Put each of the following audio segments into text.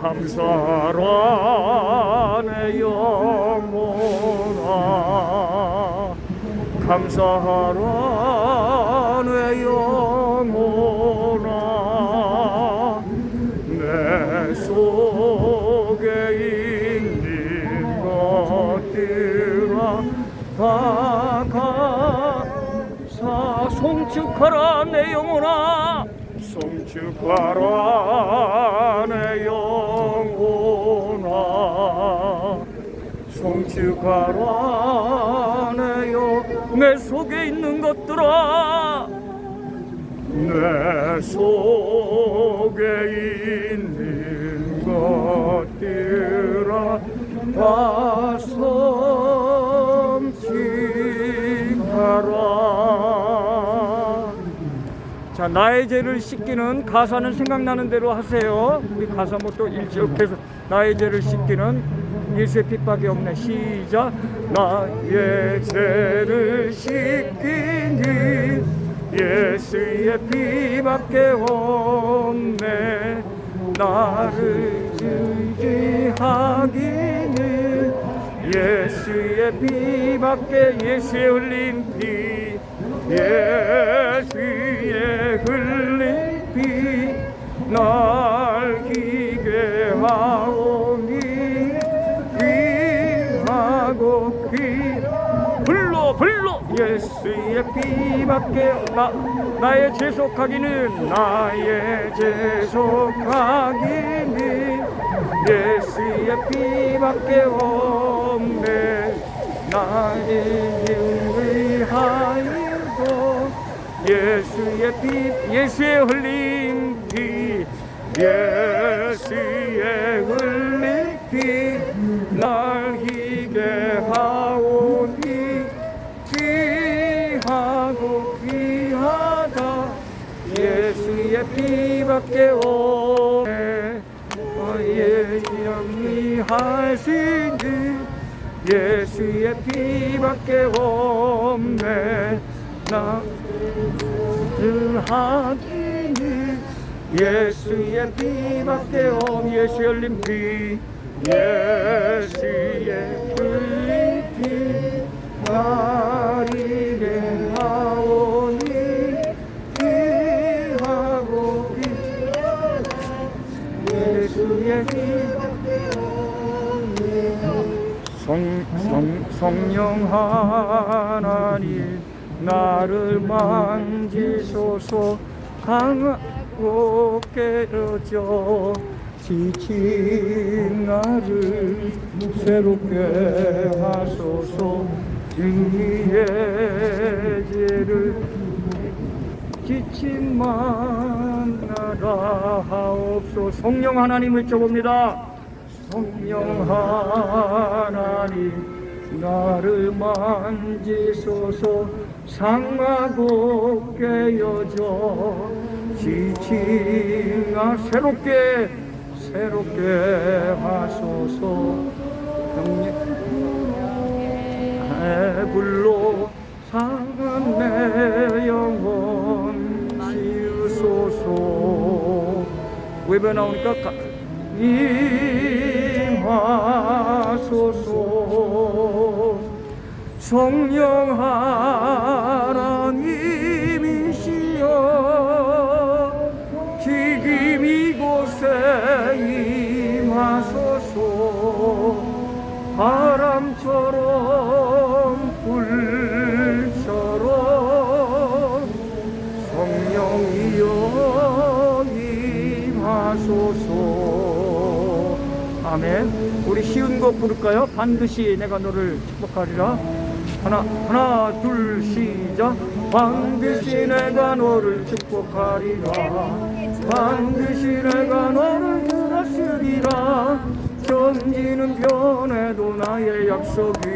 감사하라 내 영혼아. 감사하라 내 영혼아. 내 속에 있는 것들아 다 감사. 송축하라 내 영혼아 송축하라 내 영혼아. 송축하라 내영내 속에 있는 것들아. 내 속에 있는 것들아. 다섬 자 나의 죄를 씻기는 가사는 생각나는 대로 하세요. 우리 가사 뭐또 일지역해서 나의 죄를 씻기는 예수의 핍박이 없네. 시작. 나의 죄를 씻기니 예수의 피밖에 없네. 나를 의지하기는 예수의 피밖에 예수의 흘린 피 예수의 흘린 피날 기게 하오니 귀하고 귀. 불러 불러 예수의 피밖에 나 나의 죄속하기는 나의 죄속하기는 예수의 피밖에 없네. 나의 의하여도 예수의 피 예수의 흘린 피 예수의 흘린 피날 희게 하오니 귀하고 귀하다. 예수의 피밖에 없네. 너의 하시니 예수의 피밖에 없네. 나 를 하기니 예수의 피밖에 없 예수의 흘린 피 예수의 흘린 피 나리게 하오니 귀하고 귀 예수의 피밖에 성, 성, 성령 하나님 나를 만지소서 강하고 깨어져 지친 나를 새롭게 하소서. 주의 죄를 지친 만나라 하옵소. 성령 하나님 외쳐봅니다. 성령 하나님 나를 만지소서 상하고 깨어져. 지친 나 새롭게 새롭게 하소서. 해불로 상한 내 영혼 지으소서. 외배 나오니까? 가, 성령 하나님이시여 지금 이곳에 임하소서. 바람처럼 불처럼 성령이여 임하소서. 아멘. 우리 쉬운 거 부를까요? 반드시 내가 너를 축복하리라 하나 하나 둘 시작. 반드시 내가 너를 축복하리라. 반드시 내가 너를 들었으리라. 천지는 변해도 나의 약속이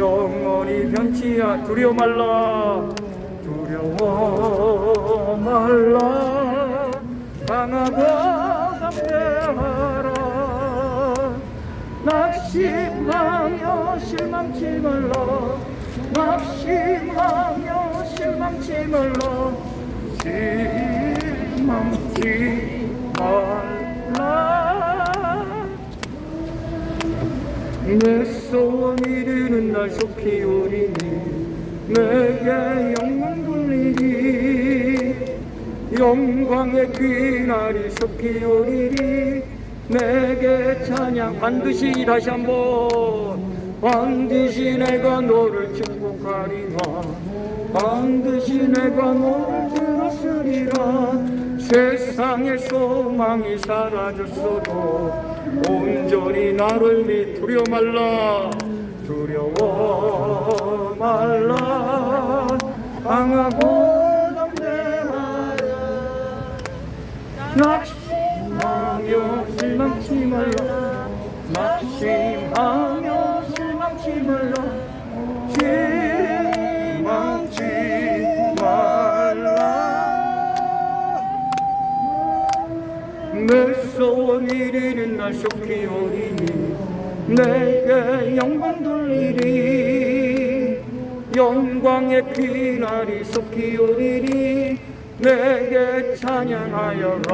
영원히 변치 않 두려워 말라. 두려워 말라. 강하고 담대하라 낙심하며 실망치 말라 낙심하며 실망치 말라 실망치 말라. 내 소원 이루는 날 속히 오리니 내게 영광 돌리리. 영광의 그날이 속히 오리리 내게 찬양 반드시 다시 한번. 반드시 내가 너를 축복하리라. 반드시 내가 너를 들었으리라. 세상의 소망이 사라졌어도 온전히 나를 믿 두려워 말라. 두려워 말라. 강하고 속히 오리니 내게 영광 돌리리. 영광의 그날이 속히 오리니 내게 찬양하여라